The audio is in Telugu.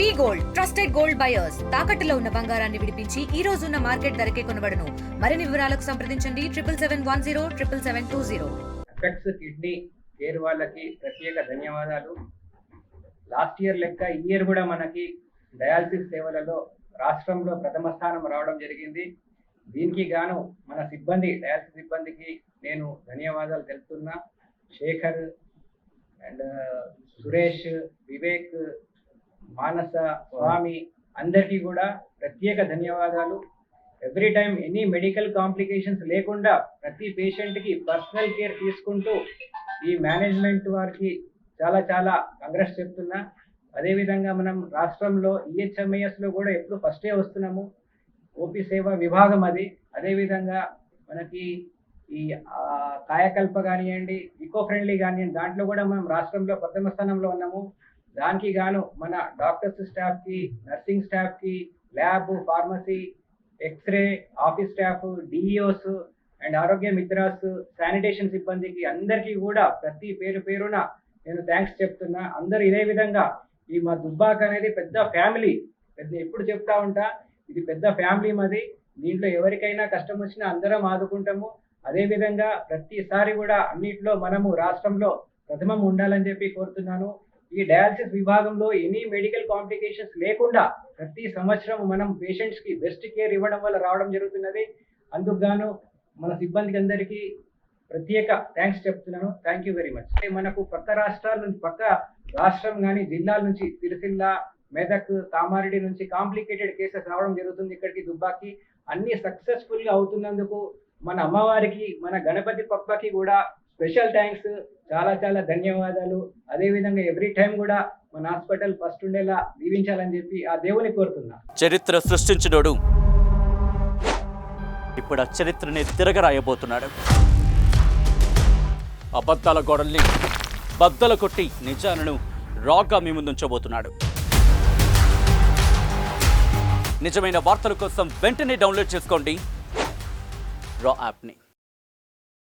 V gold trusted gold buyers. తాకట్టులో ఉన్న బంగారాన్ని విడిపించి ఈ రోజు ఉన్న మార్కెట్ ధరకే కొనబడను. మరిన్ని వివరాలకు సంప్రదించండి triple seven one zero triple seven two zero. Effects kidney care వాళ్ళకి ప్రత్యేక ధన్యవాదాలు. లాస్ట్ ఇయర్ లెక్క ఈ ఇయర్ కూడా మనకి డయాలసిస్ సేవలలో రాష్ట్రంలో ప్రథమ స్థానం రావడం జరిగింది. దీనికి గాను మన సిబ్బంది డయాలసిస్ సిబ్బందికి నేను ధన్యవాదాలు తెలుపుతున్నా. శేఖర్ అండ్ సురేష్ వివేక్ మానస స్వామి అందరికీ కూడా ప్రత్యేక ధన్యవాదాలు. Every time any medical complications లేకుండా ప్రతి పేషెంట్కి పర్సనల్ కేర్ తీసుకుంటూ ఈ మేనేజ్మెంట్ వారికి చాలా చాలా కంగ్రెస్ చెప్తున్నా. అదేవిధంగా మనం రాష్ట్రంలో ఈహెచ్ఎంఐఎస్లో కూడా ఎప్పుడు ఫస్టే వస్తున్నాము. ఓపీ సేవ విభాగం అది. అదేవిధంగా మనకి ఈ కాయకల్ప కానివ్వండి ఈకో ఫ్రెండ్లీ కానివ్వండి దాంట్లో కూడా మనం రాష్ట్రంలో ప్రథమ స్థానంలో ఉన్నాము. దానికి గాను మన డాక్టర్స్ స్టాఫ్కి నర్సింగ్ స్టాఫ్కి lab pharmacy x-ray office staff DEOs and ఆరోగ్య మిత్రాస్ శానిటేషన్ సిబ్బందికి అందరికీ కూడా ప్రతి పేరు పేరున నేను థ్యాంక్స్ చెప్తున్నా. అందరు ఇదే విధంగా ఈ మా దుబ్బాక అనేది పెద్ద ఫ్యామిలీ. పెద్ద ఎప్పుడు చెప్తా ఉంటా ఇది పెద్ద ఫ్యామిలీ మాది. దీంట్లో ఎవరికైనా కష్టం వచ్చినా అందరం ఆదుకుంటాము. అదే విధంగా ప్రతిసారి కూడా అన్నిట్లో మనము రాష్ట్రంలో ప్రథమం ఉండాలని చెప్పి కోరుతున్నాను. ఈ డయాలసిస్ విభాగంలో ఎనీ మెడికల్ కాంప్లికేషన్స్ లేకుండా ప్రతి సంవత్సరం మనం పేషెంట్స్కి బెస్ట్ కేర్ ఇవ్వడం వల్ల రావడం జరుగుతున్నది. అందుకు గాను మన సిబ్బందికి అందరికీ ప్రత్యేక థ్యాంక్స్ చెప్తున్నాను. Thank you very much. మనకు పక్క రాష్ట్రాల నుంచి పక్క రాష్ట్రం కానీ జిల్లాల నుంచి సిరిసిల్ల మెదక్ కామారెడ్డి నుంచి కాంప్లికేటెడ్ కేసెస్ రావడం జరుగుతుంది ఇక్కడికి దుబ్బాకి. అన్ని సక్సెస్ఫుల్గా అవుతున్నందుకు మన అమ్మవారికి మన గణపతి పప్పకి కూడా స్పెషల్ థ్యాంక్స్ చాలా చాలా ధన్యవాదాలు. అదేవిధంగా ఎవ్రీ టైం కూడా మన హాస్పిటల్ ఫస్ట్ ఉండేలా దీవించాలని చెప్పి ఆ దేవుని కోరుతున్నా. చరిత్ర సృష్టించినోడు ఇప్పుడు ఆ చరిత్రని తిరగరాయబోతున్నాడు. అబద్ధాల గోడల్ని బద్దల కొట్టి నిజాలను రాగా మీ ముందుంచబోతున్నాడు. నిజమైన వార్తల కోసం వెంటనే డౌన్లోడ్ చేసుకోండి. రా యాప్ని.